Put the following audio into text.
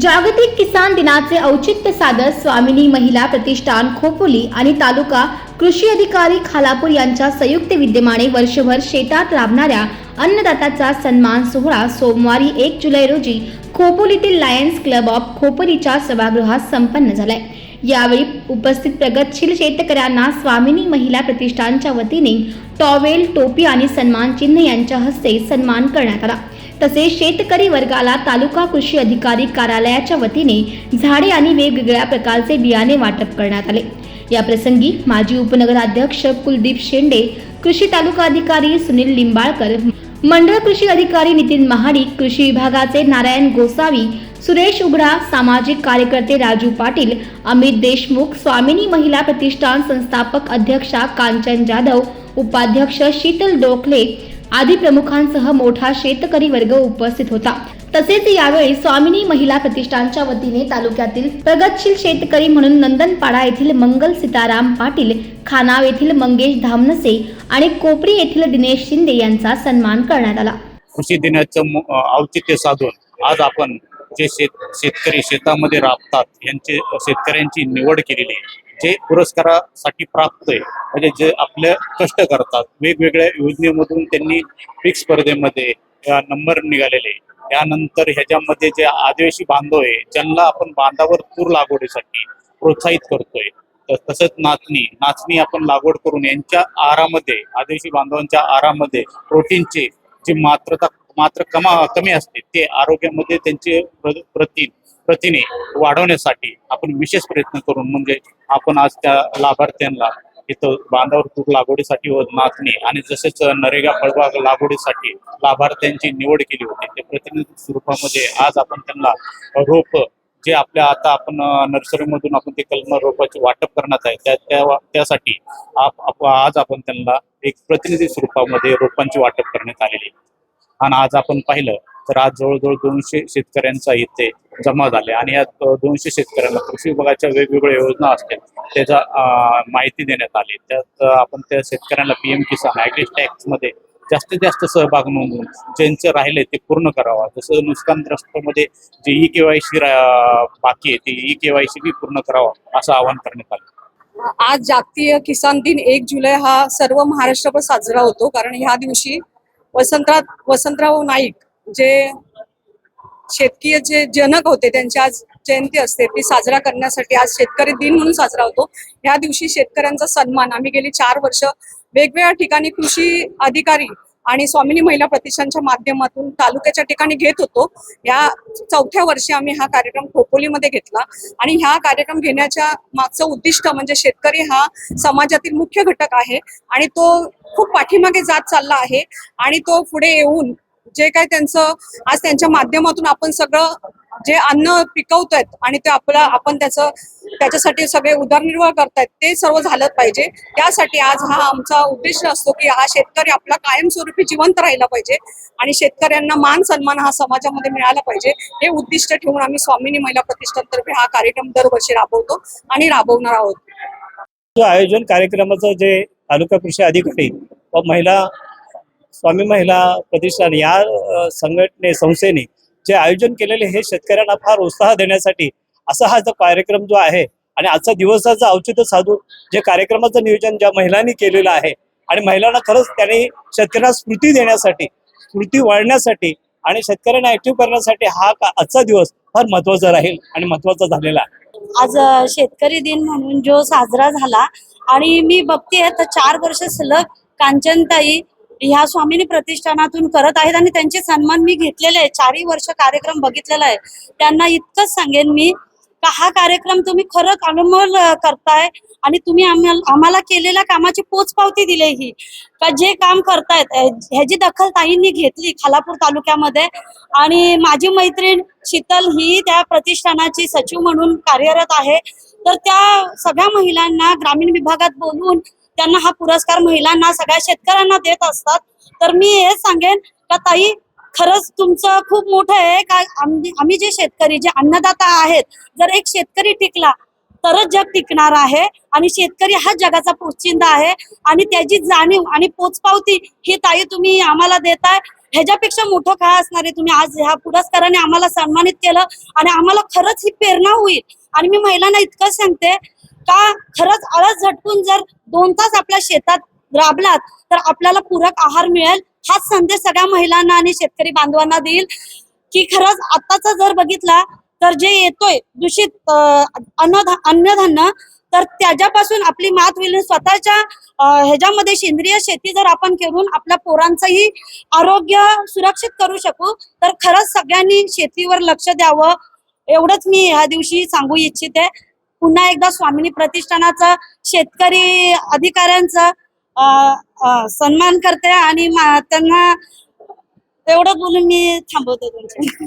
जागतिक किसान दिनाचे औचित्य साधत स्वामिनी महिला प्रतिष्ठान खोपोली आणि तालुका कृषी अधिकारी खालापूर यांच्या संयुक्त विद्यमाने वर्षभर शेतात राबणाऱ्या अन्नदात्याचा सन्मान सोहळा सोमवारी एक जुलै रोजी खोपोलीतील लायन्स क्लब ऑफ खोपोलीच्या सभागृहात संपन्न झालाय. यावेळी उपस्थित प्रगतशील शेतकऱ्यांना स्वामिनी महिला प्रतिष्ठानच्या वतीने टॉवेल टोपी आणि सन्मान चिन्ह यांच्या हस्ते सन्मान करण्यात आला. तसेच शेतकरी वर्गाला तालुका कृषी अधिकारी कार्यालयाच्या वतीने झाडे आणि वेगवेगळ्या प्रकारचे बियाणे वाटप करण्यात आले. या प्रसंगी माजी उपनगराध्यक्ष कुलदीप शेंडे कृषी तालुका अधिकारी सुनील लिंबाळकर मंडळ कृषी अधिकारी नितीन महाडिक कृषी विभागाचे नारायण गोसावी सुरेश उघडा सामाजिक कार्यकर्ते राजू पाटील अमित देशमुख स्वामिनी महिला प्रतिष्ठान संस्थापक अध्यक्षा कांचन जाधव उपाध्यक्ष शीतल डोकले आदी प्रमुखांसह मोठा शेतकरी वर्ग उपस्थित होता. तसेच यावेळी स्वामिनी महिला प्रतिष्ठानच्या वतीने तालुक्यातील प्रगतशील शेतकरी म्हणून नंदनपाडा येथील मंगल सीताराम पाटील खानाव येथील मंगेश धामनसे आणि कोपरी येथील दिनेश शिंदे यांचा सन्मान करण्यात आला. कृषी दिनाचं औचित्य साधून आज आपण जे शेत शेतकरी शेतामध्ये राबतात यांचे शेतकऱ्यांची निवड केलेली आहे जे पुरस्कारासाठी प्राप्त आहे म्हणजे जे आपले कष्ट करतात वेगवेगळ्या योजनेमधून त्यांनी पीक स्पर्धेमध्ये नंबर निघालेले त्यानंतर ह्याच्यामध्ये जे आदिवासी बांधव आहे ज्यांना आपण बांधावर तूर लागवडीसाठी प्रोत्साहित करतोय तसंच नाचणी नाचणी आपण लागवड करून यांच्या आहारामध्ये आदिवासी बांधवांच्या आहारामध्ये प्रोटीनचे जी मात्रता मात्र कमा कमी असते. ते आरोग्यामध्ये त्यांचे प्र- प्रथिने वाढवण्यासाठी आपण विशेष प्रयत्न करून म्हणजे आपण आज त्या लाभार्थ्यांना इथं बांधावर तूर लागवडीसाठी व नाचणी आणि जसेच नरेगा फळबाग लागवडीसाठी लाभार्थ्यांची निवड केली होती ते प्रतिनिधी स्वरूपामध्ये आज आपण त्यांना रोप जे आपल्या आता आपण नर्सरीमधून आपण ते कलम रोपाचे वाटप करण्यात आहे त्या त्या- त्यासाठी आप- आप- आज आपण त्यांना एक प्रतिनिधी स्वरूपामध्ये रोपांचे वाटप करण्यात आलेले आणि आज आपण पाहिलं तर आज जवळजवळ दोनशे शेतकऱ्यांचा इथे जमा झाले. आणि या दोनशे शेतकऱ्यांना कृषी विभागाच्या वेगवेगळ्या योजना असतील त्याचा माहिती देण्यात आली. त्यात आपण त्या शेतकऱ्यांना पीएम किसान टॅक्समध्ये जास्तीत जास्त सहभाग नोंदवून ज्यांचं राहिले ते पूर्ण करावा. जसं नुकसानग्रस्तमध्ये जे ई केवायसी बाकी आहे ते ई केवायसी बी पूर्ण करावा असं आवाहन करण्यात आलं. आज जागतिक किसान दिन एक जुलै हा सर्व महाराष्ट्रभर साजरा होतो. कारण ह्या दिवशी वसंतराव वसंतराव नाईक जे शेतकीय जे जनक होते त्यांची आज जयंती असते. ती साजरा करण्यासाठी आज शेतकरी दिन म्हणून साजरा होतो. ह्या दिवशी शेतकऱ्यांचा सन्मान. आम्ही गेली चार वर्ष वेगवेगळ्या ठिकाणी कृषी अधिकारी आणि स्वामिनी महिला प्रतिष्ठानच्या माध्यमातून तालुक्याच्या ठिकाणी घेत होतो. या चौथ्या वर्षी आम्ही हा कार्यक्रम खोपोलीमध्ये घेतला. आणि ह्या कार्यक्रम घेण्याच्या मागचं उद्दिष्ट म्हणजे शेतकरी हा समाजातील मुख्य घटक आहे. आणि तो खूप पाठीमागे जात चालला आहे. आणि तो पुढे येऊन जे काय त्यांचं आज त्यांच्या माध्यमातून आपण सगळं जे अन्न पिकवतायत आणि ते आपला आपण त्याचं त्याच्यासाठी सगळे उदरनिर्वाह करतायत ते सर्व झालं पाहिजे. त्यासाठी आज हा आमचा उद्देश असतो की हा शेतकरी आपला कायमस्वरूपी जिवंत राहिला पाहिजे आणि शेतकऱ्यांना मान सन्मान हा समाजामध्ये मिळाला पाहिजे. हे उद्दिष्ट ठेवून आम्ही स्वामिनी महिला प्रतिष्ठानतर्फे हा कार्यक्रम दरवर्षी राबवतो आणि राबवणार आहोत. आयोजन कार्यक्रमाचं जे तालुका कृषी अधिकारी व महिला स्वामी महिला प्रतिष्ठान या संघटने संस्थेने जे आयोजन केलेले हे शेतकऱ्यांना फार उत्साह देण्यासाठी असा हा जो कार्यक्रम जो आहे आणि आजचा दिवसाचं औचित्य साधून जे कार्यक्रमाचं नियोजन ज्या महिलांनी केलेलं आहे आणि महिलांना खरंच त्यांनी शेतकऱ्यांना स्फूर्ती देण्यासाठी स्फूर्ती वाढण्यासाठी आणि शेतकऱ्यांना ऍक्टिव्ह करण्यासाठी हा का- आजचा दिवस फार महत्त्वाचा राहील आणि महत्त्वाचा झालेला आहे. आज शेतकरी दिन म्हणून जो साजरा झाला आणि मी बघते तर चार वर्ष सलग कांचनताई ह्या स्वामिनी प्रतिष्ठानातून करत आहेत आणि त्यांचे सन्मान मी घेतलेले आहे. चारही वर्ष कार्यक्रम बघितलेला आहे. त्यांना इतकंच सांगेन मी का हा कार्यक्रम तुम्ही खरंच अनुमोल करताय आणि तुम्ही आम्हाला आम्हाला केलेल्या कामाची पोचपावती दिली ही. का जे काम करतायत ह्याची दखल ताईंनी घेतली खालापूर तालुक्यामध्ये. आणि माझी मैत्रीण शीतल ही त्या प्रतिष्ठानाची सचिव म्हणून कार्यरत आहे. तर त्या सगळ्या महिलांना ग्रामीण विभागात बोलवून त्यांना हा पुरस्कार महिलांना सगळ्या शेतकऱ्यांना देत असतात. तर मी हे सांगेन का ताई खरंच तुमचं खूप मोठं आहे का आम्ही जे शेतकरी जे अन्नदाता आहेत जर एक शेतकरी टिकला तरच जग टिकणार आहे. आणि शेतकरी हा जगाचा पोचचिंदा आहे. आणि त्याची जाणीव आणि पोचपावती ही ताई तुम्ही आम्हाला देताय. ह्याच्यापेक्षा मोठं काय असणार आहे? तुम्ही आज ह्या पुरस्काराने आम्हाला सन्मानित केलं आणि आम्हाला खरंच ही प्रेरणा होईल. आणि मी महिलांना इतकं सांगते का खरंच आळस झटकून जर दोन तास आपल्या शेतात राबलात तर आपल्याला पूरक आहार मिळेल. हाच संदेश सगळ्या महिलांना आणि शेतकरी बांधवांना देईल. की खरंच आताचा जर बघितला तर जे येतोय दूषित अन्न अन्नधान्य तर त्याच्यापासून आपली मात होईल. स्वतःच्या ह्याच्यामध्ये सेंद्रिय शेती जर आपण करून आपल्या पोरांचंही आरोग्य सुरक्षित करू शकू तर खरंच सगळ्यांनी शेतीवर लक्ष द्यावं. एवढंच मी ह्या दिवशी सांगू इच्छिते. पुन्हा एकदा स्वामिनी प्रतिष्ठानाचं शेतकरी अधिकाऱ्यांचं सन्मान करते आणि त्यांना एवढं बोलून मी थांबवते तुमचे.